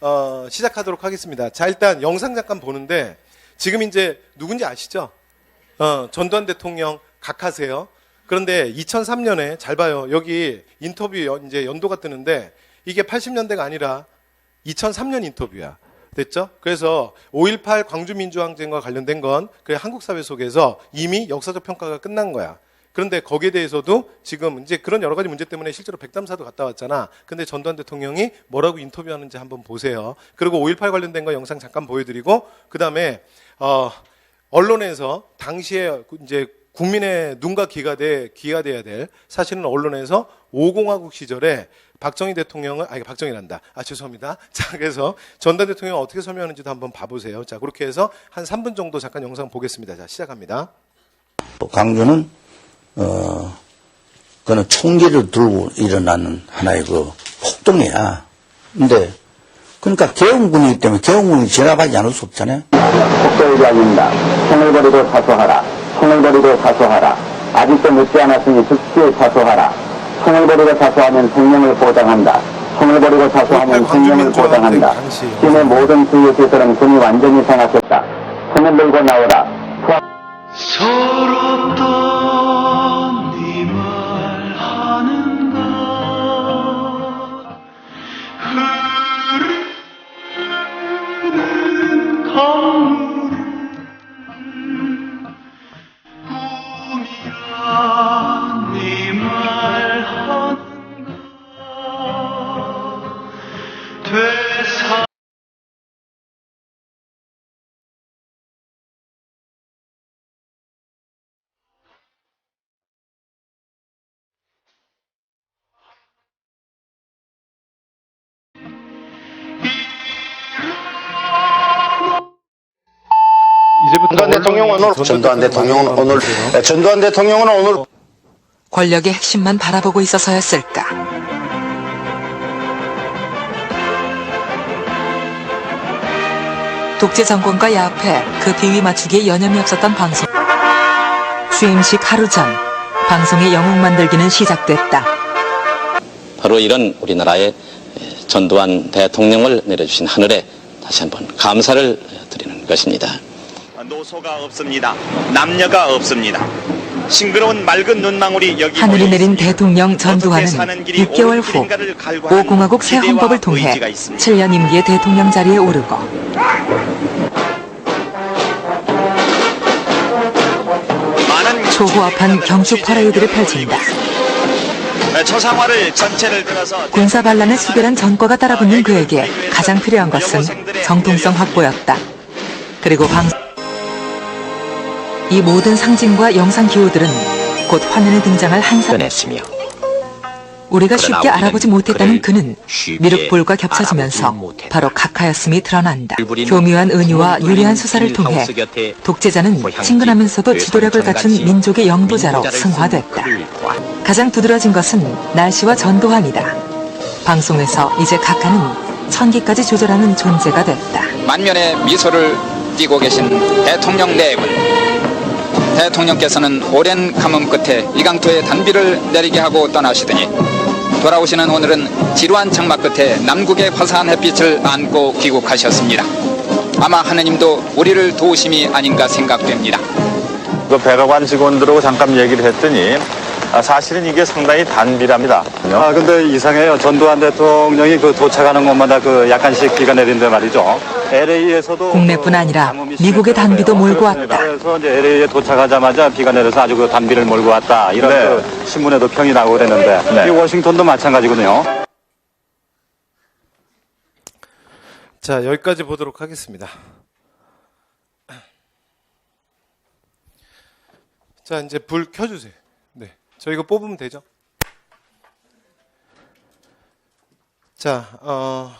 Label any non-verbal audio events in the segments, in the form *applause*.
어, 시작하도록 하겠습니다. 자, 일단 영상 잠깐 보는데 지금 이제 누군지 아시죠? 어, 전두환 대통령 각하세요. 그런데 2003년에 잘 봐요. 여기 인터뷰 연- 이제 연도가 뜨는데 이게 80년대가 아니라 2003년 인터뷰야. 됐죠? 그래서 5.18 광주민주항쟁과 관련된 건 그 한국 사회 속에서 이미 역사적 평가가 끝난 거야. 그런데 거기에 대해서도 지금 이제 그런 여러 가지 문제 때문에 실제로 백담사도 갔다 왔잖아. 근데 전두환 대통령이 뭐라고 인터뷰하는지 한번 보세요. 그리고 5.18 관련된 거 영상 잠깐 보여드리고 그 다음에 어, 언론에서 당시에 이제 국민의 눈과 귀가 돼 귀가 돼야 될 사실은 언론에서 5공화국 시절에 박정희 대통령을 아니 박정희란다. 아 죄송합니다. *laughs* 자 그래서 전두환 대통령 어떻게 설명하는지도 한번 봐보세요. 자 그렇게 해서 한 3분 정도 잠깐 영상 보겠습니다. 자 시작합니다. 광주는 어 그는 총기를 들고 일어나는 하나의 그 폭동이야. 근데 그러니까 개헌군이기 때문에 개헌군이 진압하지 않을 수 없잖아요. 속도의 아닙니다. 총을 버리고 사소하라. 총을 버리고 사소하라. 아직도 늦지 않았으니 즉시 사소하라. 총을 버리고 사소하면 생명을 보장한다. 총을 버리고 사소하면 생명을 보장한다. 진의 모든 수의 시설은 군이 완전히 장악했다. 손을 들고 나오라. 서럽던 대통령은 오늘 전두환 대통령은 오늘 전두환 대통령은 오늘 권력의 핵심만 바라보고 있어서였을까? 독재 정권과 야합해 그 비위 맞추기에 여념이 없었던 방송. 취임식 하루 전 방송의 영웅 만들기는 시작됐다. 바로 이런 우리나라의 전두환 대통령을 내려주신 하늘에 다시 한번 감사를 드리는 것입니다. 노소가 없습니다. 남녀가 없습니다. 싱그러운 맑은 눈망울이 여기 하늘이 내린. 대통령 전두환은 사는 길이 6개월 옳은 후 길인가를 갈구하는 5공화국 새 헌법을 통해 의지가 있습니다. 7년 임기의 대통령 자리에 오르고 많은 초호합한 경축 퍼레이드를 펼친다. 들어서 군사 반란에 수결한 전과가 따라붙는 그에게 가장 필요한 것은 정통성 확보였다. 그리고 방... 이 모든 상징과 영상 기호들은 곧 화면에 등장할 한사... 변했으며 우리가 쉽게 알아보지 못했다는 그는 미륵볼과 겹쳐지면서. 바로 각하였음이 드러난다. 교묘한 은유와 불부린 유리한 수사를 통해 독재자는 친근하면서도 그 지도력을 갖춘 민족의 영도자로 승화됐다. 가장 두드러진 것은 날씨와 전도환이다. 방송에서 이제 각하는 천기까지 조절하는 존재가 됐다. 만면의 미소를 띠고 계신 대통령 내분 대통령께서는 오랜 가뭄 끝에 이강토의 단비를 내리게 하고 떠나시더니 돌아오시는 오늘은 지루한 장막 끝에 남국의 화사한 햇빛을 안고 귀국하셨습니다. 아마 하느님도 우리를 도우심이 아닌가 생각됩니다. 그 백악관 직원들하고 잠깐 얘기를 했더니 아, 사실은 이게 상당히 단비랍니다. 아 근데 이상해요. 전두환 대통령이 그 도착하는 곳마다 그 약간씩 비가 내린데 말이죠. LA에서도 국내뿐 아니라 미국의 단비도 몰고 왔다. 그래서 이제 LA에 도착하자마자 비가 내려서 아주 그 단비를 몰고 왔다. 이런 그 신문에도 평이 나고 그랬는데 이 워싱턴도 마찬가지거든요. 자 여기까지 보도록 하겠습니다. 자 이제 불 켜주세요. 네, 저 이거 뽑으면 되죠? 자, 어,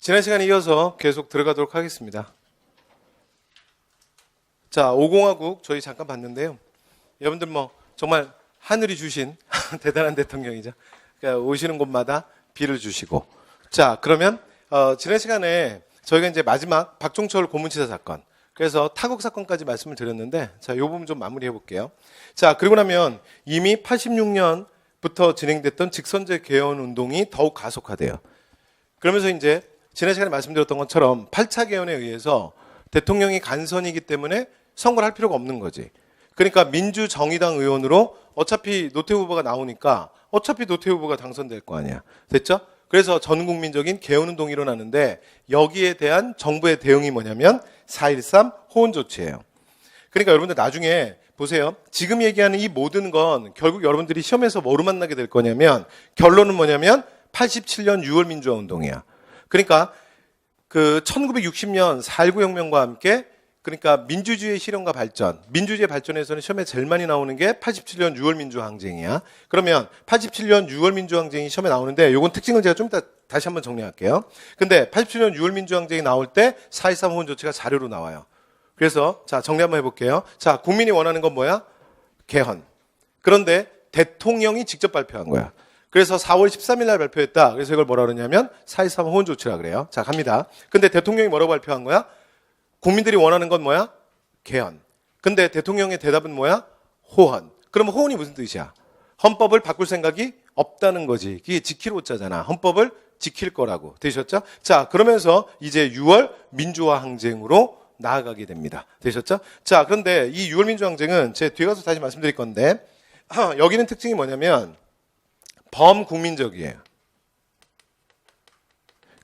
지난 시간에 이어서 계속 들어가도록 하겠습니다. 자, 5공화국 저희 잠깐 봤는데요. 여러분들 뭐 정말 하늘이 주신 *laughs* 대단한 대통령이죠. 그러니까 오시는 곳마다 비를 주시고. 자, 그러면 어, 지난 시간에 저희가 이제 마지막 박종철 고문치사 사건. 그래서 타국 사건까지 말씀을 드렸는데 자, 요 부분 좀 마무리해 볼게요. 자, 그리고 나면 이미 86년부터 진행됐던 직선제 개헌 운동이 더욱 가속화돼요. 그러면서 이제 지난 시간에 말씀드렸던 것처럼 8차 개헌에 의해서 대통령이 간선이기 때문에 선거를 할 필요가 없는 거지. 그러니까 민주정의당 의원으로 어차피 노태우 후보가 나오니까 어차피 노태우 후보가 당선될 거 아니야. 됐죠? 그래서 전 국민적인 개헌 운동이 일어나는데 여기에 대한 정부의 대응이 뭐냐면 4.13 호원 조치예요. 그러니까 여러분들 나중에 보세요. 지금 얘기하는 이 모든 건 결국 여러분들이 시험에서 뭐로 만나게 될 거냐면 결론은 뭐냐면 87년 6월 민주화 운동이야. 그러니까 그 1960년 4.19 혁명과 함께 그러니까 민주주의 실현과 발전, 민주주의 발전에서는 시험에 제일 많이 나오는 게 87년 6월 민주화 항쟁이야. 그러면 87년 6월 민주화 항쟁이 시험에 나오는데 요건 특징을 제가 좀 이따 다시 한번 정리할게요. 근데 87년 6월 민주화 항쟁이 나올 때4.13 호원 조치가 자료로 나와요. 그래서 자 정리 한번 해볼게요. 자 국민이 원하는 건 뭐야? 개헌. 그런데 대통령이 직접 발표한 거야. 그래서 4월 13일 날 발표했다. 그래서 이걸 뭐라 그러냐면 4.13 호원 조치라 그래요. 자 갑니다. 근데 대통령이 뭐라고 발표한 거야? 국민들이 원하는 건 뭐야? 개헌. 근데 대통령의 대답은 뭐야? 호헌. 그럼 호헌이 무슨 뜻이야? 헌법을 바꿀 생각이 없다는 거지. 그게 지킬 오자잖아. 헌법을 지킬 거라고. 되셨죠? 자, 그러면서 이제 6월 민주화 항쟁으로 나아가게 됩니다. 되셨죠? 자, 그런데 이 6월 민주화 항쟁은 제 뒤에 가서 다시 말씀드릴 건데 *clears throat* 여기는 특징이 뭐냐면 범국민적이에요.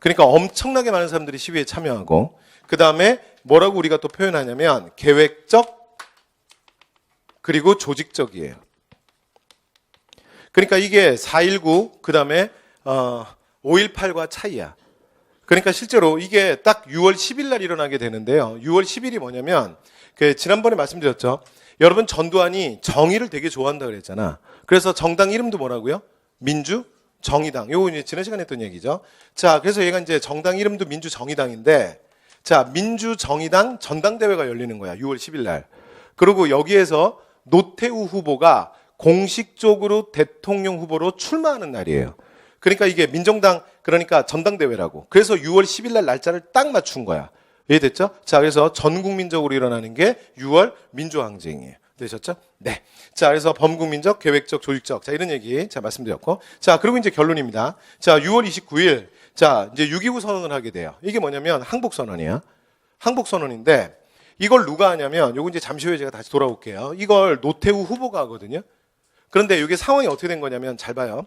그러니까 엄청나게 많은 사람들이 시위에 참여하고 그 다음에 뭐라고 우리가 또 표현하냐면 계획적 그리고 조직적이에요. 그러니까 이게 4.19 그 다음에 어, 5.18과 차이야. 그러니까 실제로 이게 딱 6월 10일 날 일어나게 되는데요. 6월 10일이 뭐냐면 그 지난번에 말씀드렸죠. 여러분 전두환이 정의를 되게 좋아한다 그랬잖아. 그래서 정당 이름도 뭐라고요? 민주 정의당. 요거 이제 지난 시간에 했던 얘기죠. 자, 그래서 얘가 이제 정당 이름도 민주 정의당인데 자, 민주 정의당 전당대회가 열리는 거야. 6월 10일 날. 그리고 여기에서 노태우 후보가 공식적으로 대통령 후보로 출마하는 날이에요. 그러니까 이게 민정당 그러니까 전당대회라고. 그래서 6월 10일 날 날짜를 딱 맞춘 거야. 이해됐죠? 자, 그래서 전 국민적으로 일어나는 게 6월 민주항쟁이에요. 되셨죠? 네. 자, 그래서 범국민적, 계획적, 조직적. 자, 이런 얘기 자, 말씀드렸고. 자, 그리고 이제 결론입니다. 자, 6월 29일. 자, 이제 6.29 선언을 하게 돼요. 이게 뭐냐면 항복선언이야. 항복선언인데 이걸 누가 하냐면 요거 이제 잠시 후에 제가 다시 돌아올게요. 이걸 노태우 후보가 하거든요. 그런데 이게 상황이 어떻게 된 거냐면 잘 봐요.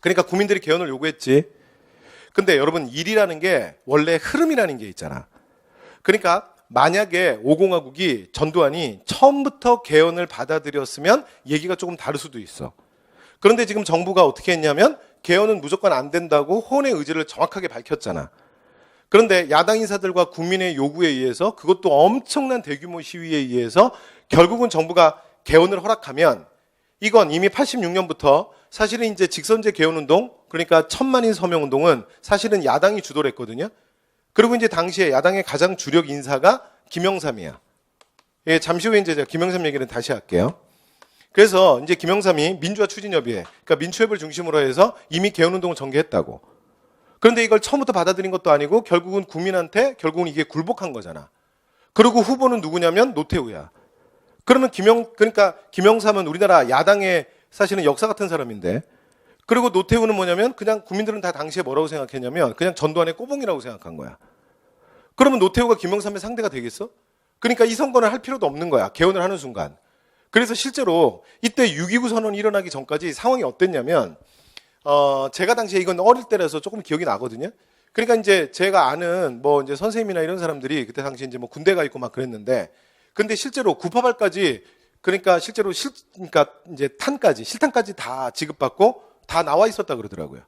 그러니까 국민들이 개헌을 요구했지. 근데 여러분 일이라는 게 원래 흐름이라는 게 있잖아. 그러니까 만약에 오공화국이 전두환이 처음부터 개헌을 받아들였으면 얘기가 조금 다를 수도 있어. 그런데 지금 정부가 어떻게 했냐면 개헌은 무조건 안 된다고 호언의 의지를 정확하게 밝혔잖아. 그런데 야당 인사들과 국민의 요구에 의해서 그것도 엄청난 대규모 시위에 의해서 결국은 정부가 개헌을 허락하면 이건 이미 86년부터 사실은 이제 직선제 개헌 운동 그러니까 천만인 서명 운동은 사실은 야당이 주도를 했거든요. 그리고 이제 당시에 야당의 가장 주력 인사가 김영삼이야. 예, 잠시 후에 이제 제가 김영삼 얘기는 다시 할게요. 그래서 이제 김영삼이 민주화 추진협의회, 그러니까 민추협을 중심으로 해서 이미 개헌운동을 전개했다고. 그런데 이걸 처음부터 받아들인 것도 아니고 결국은 국민한테 결국은 이게 굴복한 거잖아. 그리고 후보는 누구냐면 노태우야. 그러면 김영, 그러니까 김영삼은 우리나라 야당의 사실은 역사 같은 사람인데 그리고 노태우는 뭐냐면 그냥 국민들은 다 당시에 뭐라고 생각했냐면 그냥 전두환의 꼬봉이라고 생각한 거야. 그러면 노태우가 김영삼의 상대가 되겠어? 그러니까 이 선거는 할 필요도 없는 거야. 개헌을 하는 순간. 그래서 실제로 이때 6.29 선언이 일어나기 전까지 상황이 어땠냐면 어 제가 당시에 이건 어릴 때라서 조금 기억이 나거든요. 그러니까 이제 제가 아는 뭐 이제 선생님이나 이런 사람들이 그때 당시 이제 뭐 군대 가 있고 막 그랬는데 근데 실제로 구파발까지 그러니까 실제로 실 그러니까 이제 탄까지 실탄까지 다 지급받고 다 나와 있었다 그러더라고요.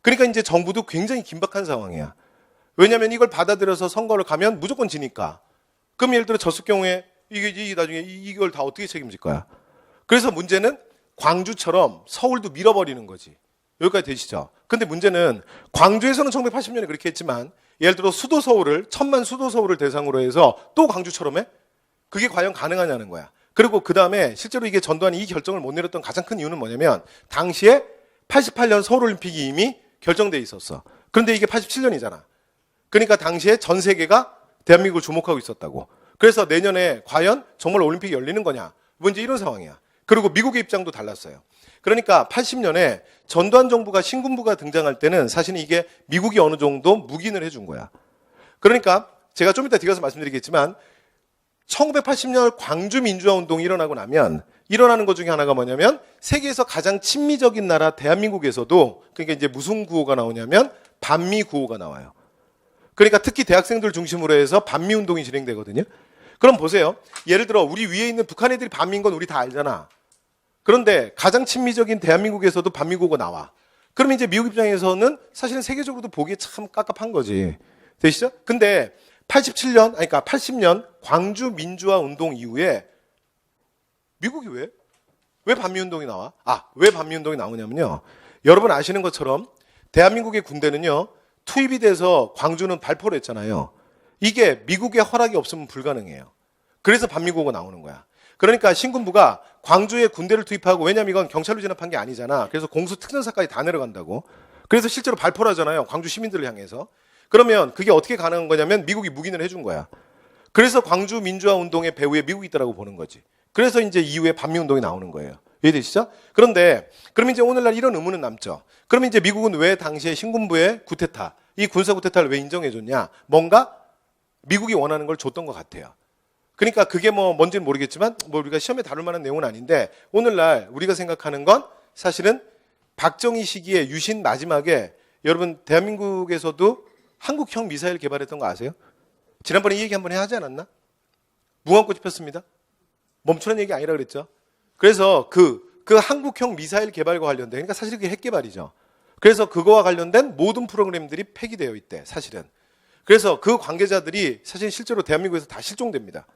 그러니까 이제 정부도 굉장히 긴박한 상황이야. 왜냐하면 이걸 받아들여서 선거를 가면 무조건 지니까. 그럼 예를 들어 졌을 경우에 이게, 이게 나중에 이- 이걸 다 어떻게 책임질 거야? 그래서 문제는 광주처럼 서울도 밀어버리는 거지. 여기까지 되시죠? 근데 문제는 광주에서는 1980년에 그렇게 했지만 예를 들어 수도 서울을 천만 수도 서울을 대상으로 해서 또 광주처럼 해? 그게 과연 가능하냐는 거야. 그리고 그 다음에 실제로 이게 전두환이 이 결정을 못 내렸던 가장 큰 이유는 뭐냐면 당시에 88년 서울올림픽이 이미 결정돼 있었어. 그런데 이게 87년이잖아. 그러니까 당시에 전 세계가 대한민국을 주목하고 있었다고. 그래서 내년에 과연 정말 올림픽이 열리는 거냐? 뭐 이제 이런 상황이야. 그리고 미국의 입장도 달랐어요. 그러니까 80년에 전두환 정부가 신군부가 등장할 때는 사실은 이게 미국이 어느 정도 묵인을 해준 거야. 그러니까 제가 좀 이따 뒤가서 말씀드리겠지만 1980년 광주 민주화 운동이 일어나고 나면 일어나는 것 중에 하나가 뭐냐면 세계에서 가장 친미적인 나라 대한민국에서도 그러니까 이제 무슨 구호가 나오냐면 반미 구호가 나와요. 그러니까 특히 대학생들 중심으로 해서 반미 운동이 진행되거든요. 그럼 보세요. 예를 들어 우리 위에 있는 북한 애들이 반미인 건 우리 다 알잖아. 그런데 가장 친미적인 대한민국에서도 구호가 나와. 그럼 이제 미국 입장에서는 사실은 세계적으로도 보기에 참 깝깝한 거지. 되시죠? 근데 87년, 아니 그러니까 80년 광주 민주화 운동 이후에 미국이 왜? 왜 반미 운동이 나와? 아, 왜 반미 운동이 나오냐면요. 여러분 아시는 것처럼 대한민국의 군대는요. 투입이 돼서 광주는 발포를 했잖아요. 이게 미국의 허락이 없으면 불가능해요. 그래서 반미고가 나오는 거야. 그러니까 신군부가 광주에 군대를 투입하고 왜냐면 이건 경찰로 진압한 게 아니잖아. 그래서 공수 특전사까지 다 내려간다고. 그래서 실제로 발포를 하잖아요. 광주 시민들을 향해서. 그러면 그게 어떻게 가능한 거냐면 미국이 묵인을 해준 거야. 그래서 광주 민주화 운동의 배후에 미국이 있다라고 보는 거지. 그래서 이제 이후에 반미 운동이 나오는 거예요. 이해되시죠? 그런데 그럼 이제 오늘날 이런 의문은 남죠. 그러면 이제 미국은 왜 당시에 신군부의 구테타, 이 군사 구테타를 왜 인정해 줬냐? 뭔가 미국이 원하는 걸 줬던 것 같아요. 그러니까 그게 뭐 뭔지는 모르겠지만 뭐 우리가 시험에 다룰 만한 내용은 아닌데 오늘날 우리가 생각하는 건 사실은 박정희 시기에 유신 마지막에 여러분 대한민국에서도 한국형 미사일 개발했던 거 아세요? 지난번에 이 얘기 한번 해야 하지 않았나? 무궁꽃이 폈습니다. 멈추는 얘기 아니라 그랬죠. 그래서 그, 그 한국형 미사일 개발과 관련된, 그러니까 사실 그게 핵 개발이죠. 그래서 그거와 관련된 모든 프로그램들이 폐기되어 있대, 사실은. 그래서 그 관계자들이 사실 실제로 대한민국에서 다 실종됩니다.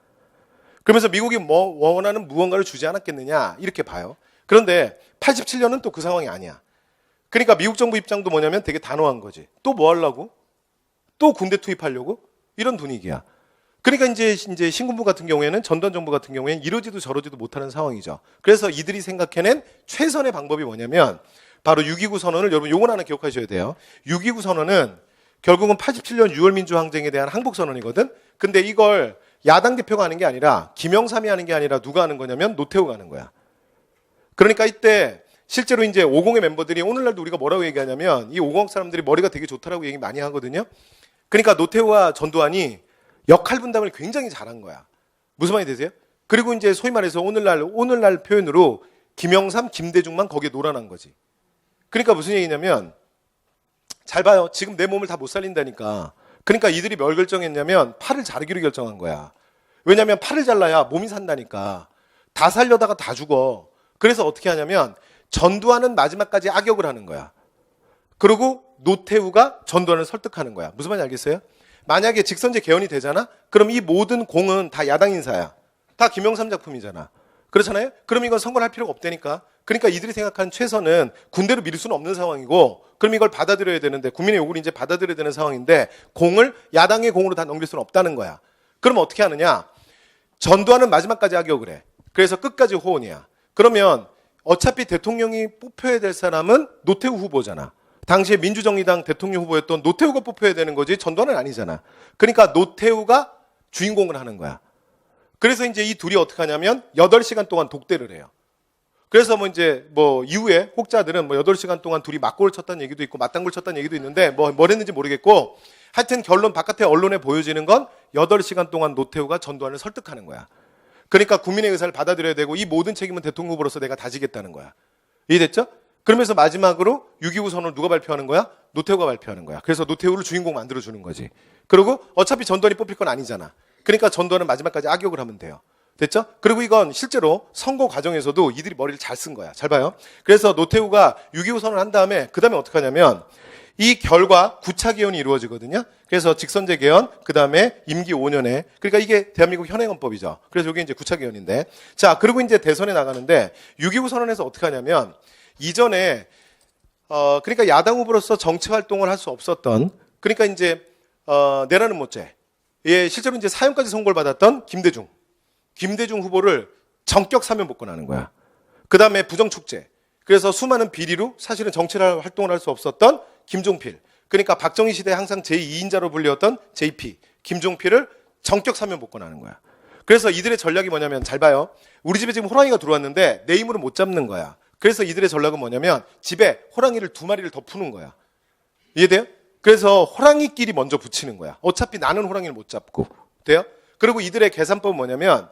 그러면서 미국이 뭐 원하는 무언가를 주지 않았겠느냐, 이렇게 봐요. 그런데 87년은 또 그 상황이 아니야. 그러니까 미국 정부 입장도 뭐냐면 되게 단호한 거지. 또 뭐 하려고? 또 군대 투입하려고? 이런 분위기야. 그러니까 이제 이제 신군부 같은 경우에는 전두환 정부 같은 경우에는 이러지도 저러지도 못하는 상황이죠. 그래서 이들이 생각해낸 최선의 방법이 뭐냐면 바로 6.29 선언을 여러분 요건 하나 기억하셔야 돼요. 6.29 선언은 결국은 87년 6월 민주항쟁에 대한 항복 선언이거든. 근데 이걸 야당 대표가 하는 게 아니라 김영삼이 하는 게 아니라 누가 하는 거냐면 노태우가 하는 거야. 그러니까 이때 실제로 이제 50의 멤버들이 오늘날도 우리가 뭐라고 얘기하냐면 이 50 사람들이 머리가 되게 좋다라고 얘기 많이 하거든요. 그러니까 노태우와 전두환이 역할 분담을 굉장히 잘한 거야. 무슨 말이 되세요? 그리고 이제 소위 말해서 오늘날 오늘날 표현으로 김영삼, 김대중만 거기에 놀아난 거지. 그러니까 무슨 얘기냐면 잘 봐요. 지금 내 몸을 다 못 살린다니까. 그러니까 이들이 뭘 결정했냐면 팔을 자르기로 결정한 거야. 왜냐하면 팔을 잘라야 몸이 산다니까. 다 살려다가 다 죽어. 그래서 어떻게 하냐면 전두환은 마지막까지 악역을 하는 거야. 그리고 노태우가 전두환을 설득하는 거야. 무슨 말인지 알겠어요? 만약에 직선제 개헌이 되잖아? 그럼 이 모든 공은 다 야당 인사야. 다 김영삼 작품이잖아. 그렇잖아요? 그럼 이건 선거를 할 필요가 없다니까. 그러니까 이들이 생각한 최선은 군대로 밀 수는 없는 상황이고, 그럼 이걸 받아들여야 되는데, 국민의 요구를 이제 받아들여야 되는 상황인데, 공을 야당의 공으로 다 넘길 수는 없다는 거야. 그럼 어떻게 하느냐? 전두환은 마지막까지 악역을 해. 그래서 끝까지 호언이야. 그러면 어차피 대통령이 뽑혀야 될 사람은 노태우 후보잖아. 당시에 민주정의당 대통령 후보였던 노태우가 뽑혀야 되는 거지 전두환은 아니잖아. 그러니까 노태우가 주인공을 하는 거야. 그래서 이제 이 둘이 어떻게 하냐면 8시간 동안 독대를 해요. 그래서 뭐 이제 뭐 이후에 혹자들은 뭐 8시간 동안 둘이 맞골을 쳤다는 얘기도 있고 맞당골 쳤다는 얘기도 있는데 뭐뭘 했는지 모르겠고 하여튼 결론 바깥에 언론에 보여지는 건 8시간 동안 노태우가 전두환을 설득하는 거야. 그러니까 국민의 의사를 받아들여야 되고 이 모든 책임은 대통령 후보로서 내가 다지겠다는 거야. 이해됐죠? 그러면서 마지막으로 6.25 선언을 누가 발표하는 거야? 노태우가 발표하는 거야. 그래서 노태우를 주인공 만들어주는 거지. 그리고 어차피 전두환이 뽑힐 건 아니잖아. 그러니까 전두환은 마지막까지 악역을 하면 돼요. 됐죠? 그리고 이건 실제로 선거 과정에서도 이들이 머리를 잘 쓴 거야. 잘 봐요. 그래서 노태우가 6.25 선언을 한 다음에 그 다음에 어떻게 하냐면 이 결과 구차 개헌이 이루어지거든요. 그래서 직선제 개헌, 그 다음에 임기 5년에 그러니까 이게 대한민국 현행 헌법이죠. 그래서 이게 이제 구차 개헌인데 자 그리고 이제 대선에 나가는데 6.25 선언에서 어떻게 하냐면 이전에 어 그러니까 야당 후보로서 정치 활동을 할 수 없었던 그러니까 이제 어 내라는 못죄 예 실제로 이제 사형까지 선고를 받았던 김대중 김대중 후보를 정격 사면 복권하는 거야. 그 다음에 부정축제. 그래서 수많은 비리로 사실은 정치를 활동을 할 수 없었던 김종필. 그러니까 박정희 시대에 항상 제2인자로 불렸던 JP 김종필을 정격 사면 복권하는 거야. 그래서 이들의 전략이 뭐냐면 잘 봐요. 우리 집에 지금 호랑이가 들어왔는데 내 힘으로 못 잡는 거야. 그래서 이들의 전략은 뭐냐면 집에 호랑이를 두 마리를 더 푸는 거야. 이해돼요? 그래서 호랑이끼리 먼저 붙이는 거야. 어차피 나는 호랑이를 못 잡고. 돼요? 그리고 이들의 계산법은 뭐냐면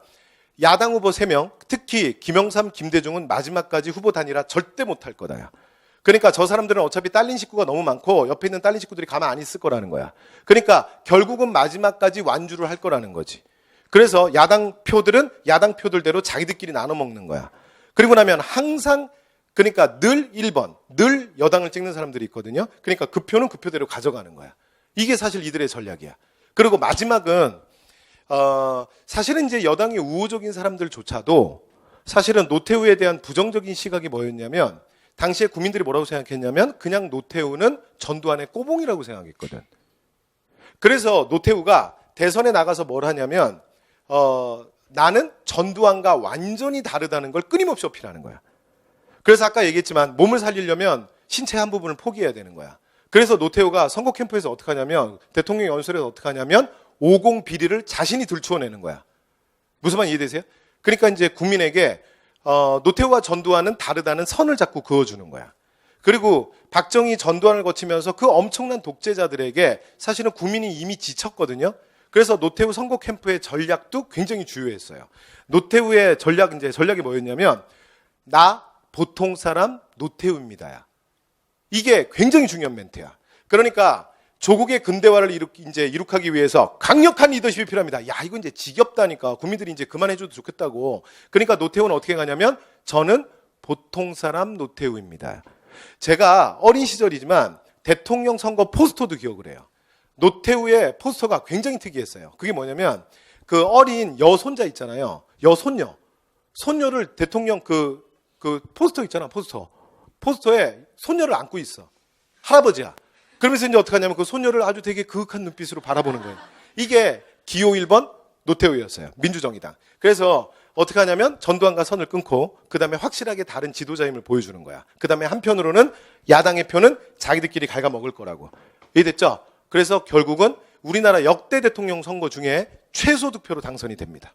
야당 후보 3명, 특히 김영삼, 김대중은 마지막까지 후보 단일화 절대 못 할 거다야. 그러니까 저 사람들은 어차피 딸린 식구가 너무 많고 옆에 있는 딸린 식구들이 가만 안 있을 거라는 거야. 그러니까 결국은 마지막까지 완주를 할 거라는 거지. 그래서 야당 표들은 야당 표들대로 자기들끼리 나눠 먹는 거야. 그리고 나면 항상 그러니까 늘 1번, 늘 여당을 찍는 사람들이 있거든요. 그러니까 그 표는 그 표대로 가져가는 거야. 이게 사실 이들의 전략이야. 그리고 마지막은 어, 사실은 이제 여당이 우호적인 사람들조차도 사실은 노태우에 대한 부정적인 시각이 뭐였냐면 당시에 국민들이 뭐라고 생각했냐면 그냥 노태우는 전두환의 꼬봉이라고 생각했거든. 그래서 노태우가 대선에 나가서 뭘 하냐면 어, 나는 전두환과 완전히 다르다는 걸 끊임없이 어필하는 거야. 그래서 아까 얘기했지만 몸을 살리려면 신체 한 부분을 포기해야 되는 거야. 그래서 노태우가 선거 캠프에서 어떻게 하냐면 대통령 연설에서 어떻게 하냐면 50 비리를 자신이 들추어내는 거야. 무슨 말 이해되세요? 그러니까 이제 국민에게 어, 노태우와 전두환은 다르다는 선을 자꾸 그어주는 거야. 그리고 박정희 전두환을 거치면서 그 엄청난 독재자들에게 사실은 국민이 이미 지쳤거든요. 그래서 노태우 선거 캠프의 전략도 굉장히 주요했어요. 노태우의 전략 이제 전략이 뭐였냐면 나 보통 사람 노태우입니다야. 이게 굉장히 중요한 멘트야. 그러니까 조국의 근대화를 이룩, 이제 이룩하기 위해서 강력한 리더십이 필요합니다. 야, 이거 이제 지겹다니까. 국민들이 이제 그만해줘도 좋겠다고. 그러니까 노태우는 어떻게 가냐면 저는 보통 사람 노태우입니다. 제가 어린 시절이지만 대통령 선거 포스터도 기억을 해요. 노태우의 포스터가 굉장히 특이했어요. 그게 뭐냐면 그 어린 여손자 있잖아요. 여손녀. 손녀를 대통령 그, 그 포스터 있잖아, 포스터. 포스터에 손녀를 안고 있어. 할아버지야. 그러면서 이제 어떻게 하냐면 그 손녀를 아주 되게 그윽한 눈빛으로 바라보는 거예요. 이게 기호 1번 노태우였어요. 민주정의당. 그래서 어떻게 하냐면 전두환과 선을 끊고 그 다음에 확실하게 다른 지도자임을 보여주는 거야. 그 다음에 한편으로는 야당의 표는 자기들끼리 갉아먹을 거라고. 이해됐죠? 그래서 결국은 우리나라 역대 대통령 선거 중에 최소 득표로 당선이 됩니다.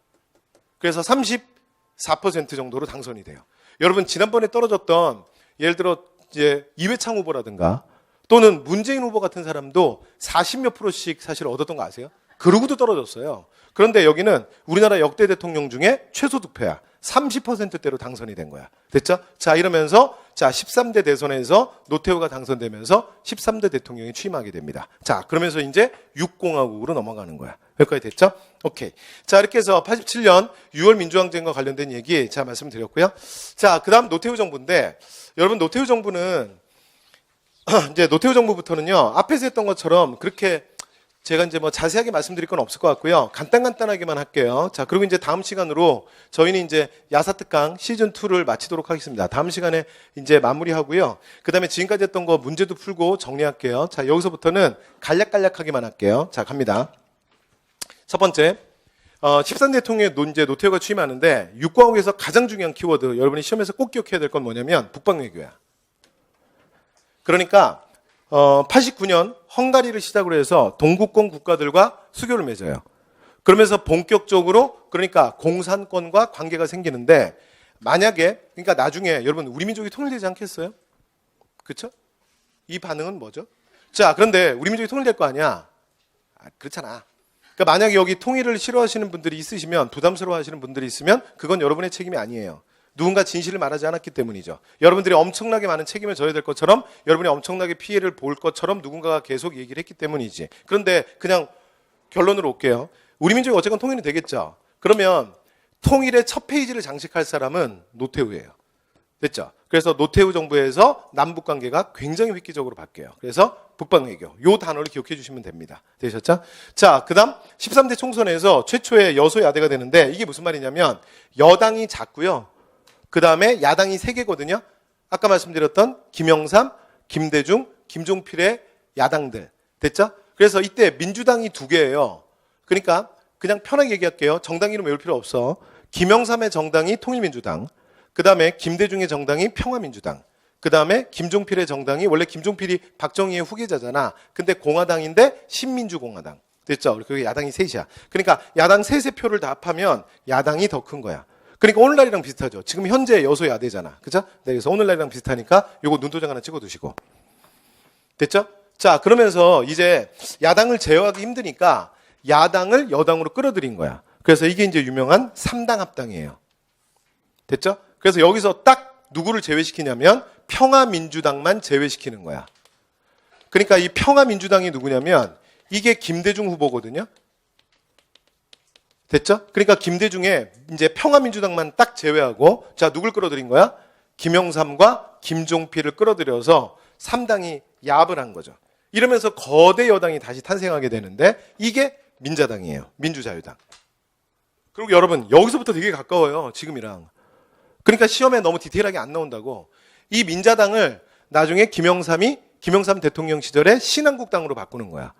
그래서 34% 정도로 당선이 돼요. 여러분 지난번에 떨어졌던 예를 들어 이제 이회창 후보라든가 또는 문재인 후보 같은 사람도 40몇 프로씩 사실 얻었던 거 아세요? 그러고도 떨어졌어요. 그런데 여기는 우리나라 역대 대통령 중에 최소 득표야. 30%대로 당선이 된 거야. 됐죠? 자, 이러면서 자, 13대 대선에서 노태우가 당선되면서 13대 대통령이 취임하게 됩니다. 자, 그러면서 이제 6공화국으로 넘어가는 거야. 여기까지 됐죠? 오케이. 자, 이렇게 해서 87년 6월 민주항쟁과 관련된 얘기 제가 말씀드렸고요. 자, 그다음 노태우 정부인데 여러분 노태우 정부는 *clears throat* 이제 노태우 정부부터는요 앞에서 했던 것처럼 그렇게 제가 이제 뭐 자세하게 말씀드릴 건 없을 것 같고요. 간단간단하게만 할게요. 자 그리고 이제 다음 시간으로 저희는 이제 야사특강 시즌 2를 마치도록 하겠습니다. 다음 시간에 이제 마무리하고요. 그 다음에 지금까지 했던 거 문제도 풀고 정리할게요. 자 여기서부터는 간략간략하게만 할게요. 자 갑니다. 첫 번째 어, 13대 대통령의 논제 노태우가 취임하는데 육과국에서 가장 중요한 키워드 여러분이 시험에서 꼭 기억해야 될 건 뭐냐면 북방외교야. 그러니까 어, 89년 헝가리를 시작으로 해서 동국권 국가들과 수교를 맺어요. 그러면서 본격적으로 그러니까 공산권과 관계가 생기는데 만약에 그러니까 나중에 여러분 우리 민족이 통일되지 않겠어요? 그렇죠? 이 반응은 뭐죠? 자, 그런데 우리 민족이 통일될 거 아니야? 아, 그렇잖아. 그러니까 만약에 여기 통일을 싫어하시는 분들이 있으시면 부담스러워하시는 분들이 있으면 그건 여러분의 책임이 아니에요. 누군가 진실을 말하지 않았기 때문이죠. 여러분들이 엄청나게 많은 책임을 져야 될 것처럼 여러분이 엄청나게 피해를 볼 것처럼 누군가가 계속 얘기를 했기 때문이지. 그런데 그냥 결론으로 올게요. 우리 민족이 어쨌건 통일이 되겠죠. 그러면 통일의 첫 페이지를 장식할 사람은 노태우예요. 됐죠? 그래서 노태우 정부에서 남북 관계가 굉장히 획기적으로 바뀌어요. 그래서 북방외교 요 단어를 기억해 주시면 됩니다. 되셨죠? 자, 그다음 13대 총선에서 최초의 여소야대가 되는데 이게 무슨 말이냐면 여당이 작고요. 그 다음에 야당이 세 개거든요. 아까 말씀드렸던 김영삼, 김대중, 김종필의 야당들. 됐죠? 그래서 이때 민주당이 두 개예요. 그러니까 그냥 편하게 얘기할게요. 정당 이름 외울 필요 없어. 김영삼의 정당이 통일민주당. 그 다음에 김대중의 정당이 평화민주당. 그 다음에 김종필의 정당이 원래 김종필이 박정희의 후계자잖아. 근데 공화당인데 신민주공화당. 됐죠? 그리고 야당이 셋이야. 그러니까 야당 셋의 표를 다 합하면 야당이 더 큰 거야. 그러니까 오늘날이랑 비슷하죠. 지금 현재 여소야대잖아. 그죠? 네, 그래서 오늘날이랑 비슷하니까 요거 눈도장 하나 찍어 두시고. 됐죠? 자, 그러면서 이제 야당을 제어하기 힘드니까 야당을 여당으로 끌어들인 거야. 그래서 이게 이제 유명한 삼당 합당이에요. 됐죠? 그래서 여기서 딱 누구를 제외시키냐면 평화민주당만 제외시키는 거야. 그러니까 이 평화민주당이 누구냐면 이게 김대중 후보거든요. 됐죠? 그러니까 김대중의 이제 평화민주당만 딱 제외하고 자 누굴 끌어들인 거야? 김영삼과 김종필을 끌어들여서 삼당이 야합을 한 거죠. 이러면서 거대 여당이 다시 탄생하게 되는데 이게 민자당이에요. 민주자유당. 그리고 여러분 여기서부터 되게 가까워요. 지금이랑. 그러니까 시험에 너무 디테일하게 안 나온다고. 이 민자당을 나중에 김영삼이 김영삼 대통령 시절에 신한국당으로 바꾸는 거야.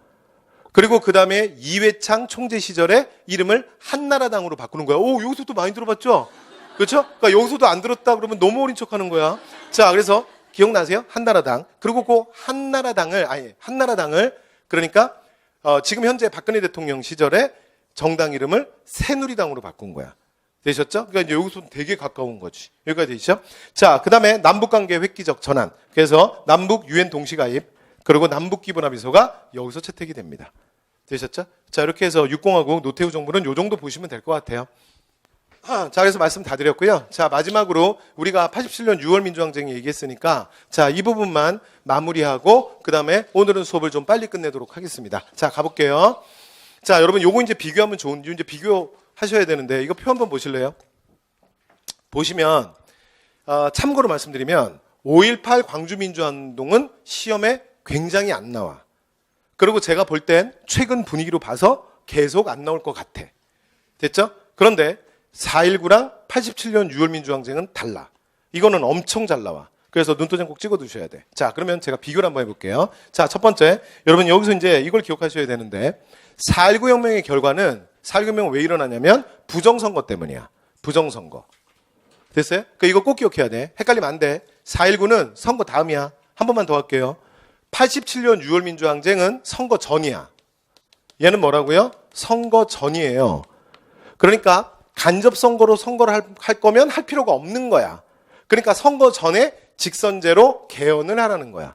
그리고 그 다음에 이회창 총재 시절에 이름을 한나라당으로 바꾸는 거야. 오, 여기서도 많이 들어봤죠? 그렇죠? 그러니까 여기서도 안 들었다 그러면 너무 어린 척 하는 거야. 자, 그래서 기억나세요? 한나라당. 그리고 그 한나라당을, 아니, 한나라당을, 그러니까, 어, 지금 현재 박근혜 대통령 시절에 정당 이름을 새누리당으로 바꾼 거야. 되셨죠? 그러니까 여기서 되게 가까운 거지. 여기까지 되시죠? 자, 그 다음에 남북관계 획기적 전환. 그래서 남북 유엔 동시가입, 그리고 남북 기본합의서가 여기서 채택이 됩니다. 되셨죠? 자, 이렇게 해서 육공화국 노태우 정부는 요 정도 보시면 될 것 같아요. 아, 자, 그래서 말씀 다 드렸고요. 자, 마지막으로 우리가 87년 6월 민주항쟁 얘기했으니까 자, 이 부분만 마무리하고 그다음에 오늘은 수업을 좀 빨리 끝내도록 하겠습니다. 자, 가볼게요. 자, 여러분 요거 이제 비교하면 좋은 이제 비교하셔야 되는데 이거 표 한번 보실래요? 보시면 어, 참고로 말씀드리면 5.18 광주민주화운동은 시험에 굉장히 안 나와. 그리고 제가 볼 땐 최근 분위기로 봐서 계속 안 나올 것 같아. 됐죠? 그런데 4.19랑 87년 6월 민주항쟁은 달라. 이거는 엄청 잘 나와. 그래서 눈도장 꼭 찍어 두셔야 돼. 자, 그러면 제가 비교를 한번 해볼게요. 자, 첫 번째. 여러분 여기서 이제 이걸 기억하셔야 되는데 4.19 혁명의 결과는 4.19 혁명은 왜 일어나냐면 부정선거 때문이야. 부정선거. 됐어요? 그 이거 꼭 기억해야 돼. 헷갈리면 안 돼. 4.19는 선거 다음이야. 한 번만 더 할게요. 87년 6월 민주항쟁은 선거 전이야. 얘는 뭐라고요? 선거 전이에요. 그러니까 간접 선거로 선거를 할, 할 거면 할 필요가 없는 거야. 그러니까 선거 전에 직선제로 개헌을 하라는 거야.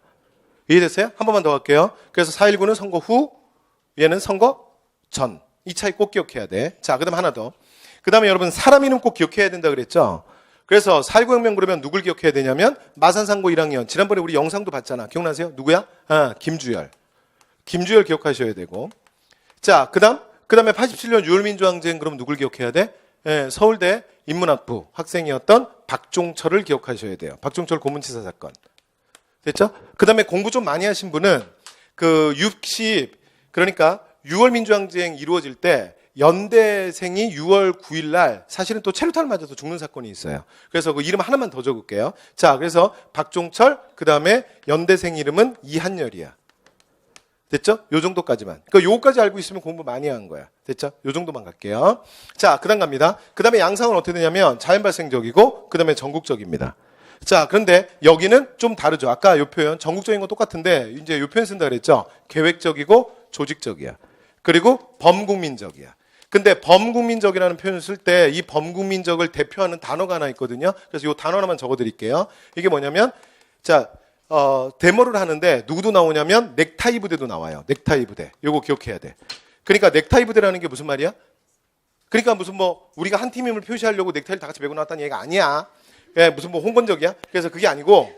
이해됐어요? 한 번만 더 할게요. 그래서 4.19는 선거 후, 얘는 선거 전. 이 차이 꼭 기억해야 돼. 자, 그 다음 하나 더. 그 다음에 여러분 사람 이름 꼭 기억해야 된다 그랬죠? 그래서 4.19 혁명 그러면 누굴 기억해야 되냐면 마산상고 1학년. 지난번에 우리 영상도 봤잖아. 기억나세요? 누구야? 아, 김주열. 김주열 기억하셔야 되고. 자, 그 다음, 그 다음에 87년 6월 민주항쟁 그럼 누굴 기억해야 돼? 예, 서울대 인문학부 학생이었던 박종철을 기억하셔야 돼요. 박종철 고문치사 사건. 됐죠? 그 다음에 공부 좀 많이 하신 분은 그 60, 그러니까 6월 민주항쟁 이루어질 때 연대생이 6월 9일 날 사실은 또 체류탄을 맞아서 죽는 사건이 있어요. 그래서 그 이름 하나만 더 적을게요. 자, 그래서 박종철, 그 다음에 연대생 이름은 이한열이야. 됐죠? 요 정도까지만. 그 요거까지 알고 있으면 공부 많이 한 거야. 됐죠? 요 정도만 갈게요. 자, 그다음 갑니다. 그다음에 양상은 어떻게 되냐면 자연 발생적이고 그다음에 전국적입니다. 자, 그런데 여기는 좀 다르죠. 아까 요 표현 전국적인 건 똑같은데 이제 요 표현 쓴다 그랬죠. 계획적이고 조직적이야. 그리고 범국민적이야. 근데 범국민적이라는 표현을 쓸 때 이 범국민적을 대표하는 단어가 하나 있거든요. 그래서 요 단어 하나만 적어 드릴게요. 이게 뭐냐면 자, 어, 데모를 하는데 누구도 나오냐면 넥타이 부대도 나와요. 넥타이 부대. 요거 기억해야 돼. 그러니까 넥타이 부대라는 게 무슨 말이야? 그러니까 무슨 뭐 우리가 한 팀임을 표시하려고 넥타이를 다 같이 메고 나왔다는 얘기가 아니야. 예, 무슨 뭐 홍건적이야? 그래서 그게 아니고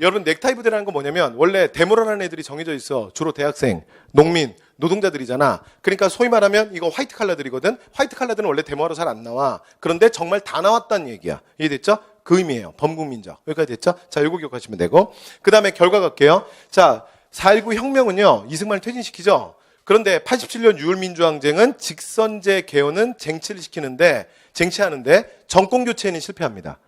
여러분 넥타이 부대라는 건 뭐냐면 원래 데모를 하는 애들이 정해져 있어. 주로 대학생, 농민, 노동자들이잖아. 그러니까 소위 말하면 이거 화이트 칼라들이거든. 화이트 칼라들은 원래 데모하러 잘 안 나와. 그런데 정말 다 나왔다는 얘기야. 이해됐죠? 그 의미예요. 범국민적. 여기까지 됐죠? 자, 요거 기억하시면 되고. 그 다음에 결과 갈게요. 자, 4.19 혁명은요, 이승만을 퇴진시키죠? 그런데 87년 6월 민주항쟁은 직선제 개헌은 쟁취를 시키는데, 쟁취하는데 정권 교체에는 실패합니다.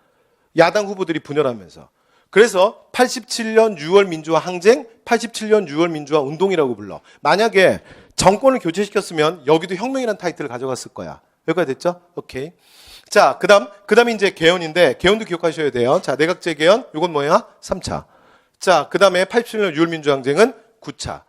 야당 후보들이 분열하면서. 그래서 87년 6월 민주화 항쟁, 87년 6월 민주화 운동이라고 불러. 만약에 정권을 교체시켰으면 여기도 혁명이라는 타이틀을 가져갔을 거야. 여기까지 됐죠? 오케이. 자, 그 다음, 그 다음에 이제 개헌인데, 개헌도 기억하셔야 돼요. 자, 내각제 개헌, 이건 뭐야? 3차. 자, 그 다음에 87년 6월 민주항쟁은 9차.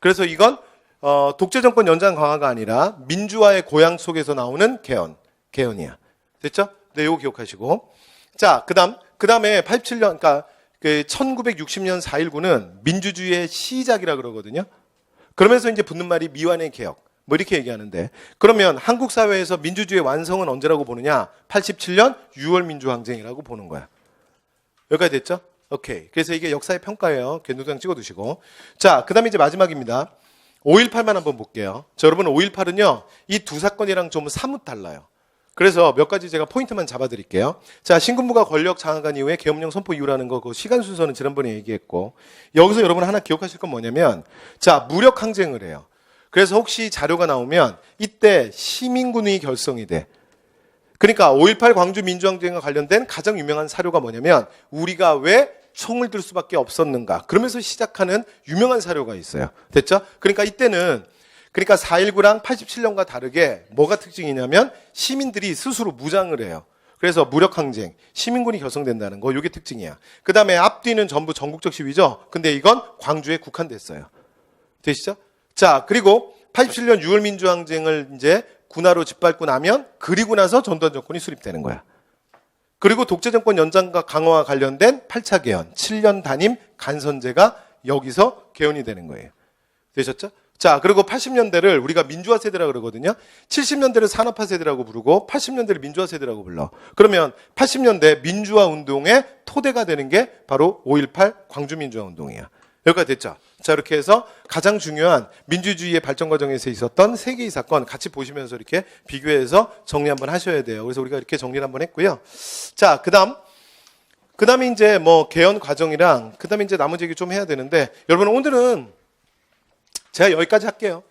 그래서 이건, 어, 독재 정권 연장 강화가 아니라 민주화의 고향 속에서 나오는 개헌, 개헌이야. 됐죠? 네, 요거 기억하시고. 자, 그다음 그 다음에 87년 그러니까 그 1960년 4.19는 민주주의의 시작이라 그러거든요. 그러면서 이제 붙는 말이 미완의 개혁. 뭐 이렇게 얘기하는데 그러면 한국 사회에서 민주주의 완성은 언제라고 보느냐? 87년 6월 민주항쟁이라고 보는 거야. 여기까지 됐죠? 오케이. 그래서 이게 역사의 평가예요. 견도장 찍어 두시고. 자, 그 다음에 이제 마지막입니다. 5.18만 한번 볼게요. 자, 여러분 5.18은요, 이 두 사건이랑 좀 사뭇 달라요. 그래서 몇 가지 제가 포인트만 잡아드릴게요. 자, 신군부가 권력 장악한 이후에 계엄령 선포 이후라는 거, 그 시간 순서는 지난번에 얘기했고, 여기서 여러분 하나 기억하실 건 뭐냐면, 자, 무력 항쟁을 해요. 그래서 혹시 자료가 나오면, 이때 시민군이 결성이 돼. 그러니까 5.18 광주 민주항쟁과 관련된 가장 유명한 사료가 뭐냐면 우리가 왜 총을 들 수밖에 없었는가 그러면서 시작하는 유명한 사료가 있어요. 됐죠? 그러니까 이때는 그러니까 4.19랑 87년과 다르게 뭐가 특징이냐면 시민들이 스스로 무장을 해요. 그래서 무력 항쟁, 시민군이 결성된다는 거, 이게 특징이야. 그 다음에 앞뒤는 전부 전국적 시위죠. 근데 이건 광주에 국한됐어요. 되시죠? 자, 그리고 87년 6월 민주항쟁을 이제 군화로 짓밟고 나면 그리고 나서 전두환 정권이 수립되는 거야. 그리고 독재 정권 연장과 강화와 관련된 8차 개헌, 7년 단임 간선제가 여기서 개헌이 되는 거예요. 되셨죠? 자, 그리고 80년대를 우리가 민주화 세대라 그러거든요. 70년대를 산업화 세대라고 부르고 80년대를 민주화 세대라고 불러. 그러면 80년대 민주화 운동의 토대가 되는 게 바로 5.18 광주 민주화 운동이야. 여기까지 됐죠? 자, 이렇게 해서 가장 중요한 민주주의의 발전 과정에서 있었던 세 개의 사건 같이 보시면서 이렇게 비교해서 정리 한번 하셔야 돼요. 그래서 우리가 이렇게 정리를 한번 했고요. 자, 그 다음. 그 다음에 이제 뭐 개헌 과정이랑 그 다음에 이제 나머지 얘기 좀 해야 되는데 여러분 오늘은 제가 여기까지 할게요.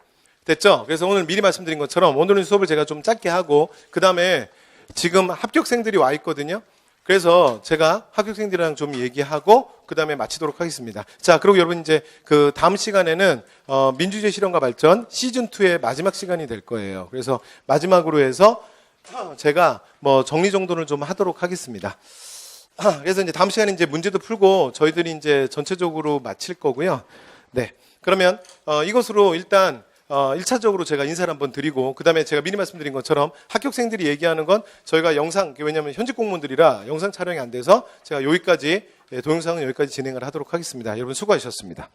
됐죠? 그래서 오늘 미리 말씀드린 것처럼 오늘은 수업을 제가 좀 짧게 하고 그 다음에 지금 합격생들이 와 있거든요. 그래서 제가 합격생들이랑 좀 얘기하고 그 다음에 마치도록 하겠습니다. 자, 그리고 여러분 이제 그 다음 시간에는 어, 민주주의 실현과 발전 시즌 2의 마지막 시간이 될 거예요. 그래서 마지막으로 해서 제가 뭐 정리 정돈을 좀 하도록 하겠습니다. 그래서 이제 다음 시간에 이제 문제도 풀고 저희들이 이제 전체적으로 마칠 거고요. 네. 그러면 어, 이것으로 일단 어, 1차적으로 제가 인사를 한번 드리고 그다음에 제가 미리 말씀드린 것처럼 합격생들이 얘기하는 건 저희가 영상 왜냐하면 현직 공무원들이라 영상 촬영이 안 돼서 제가 여기까지 예, 동영상은 여기까지 진행을 하도록 하겠습니다. 여러분 수고하셨습니다.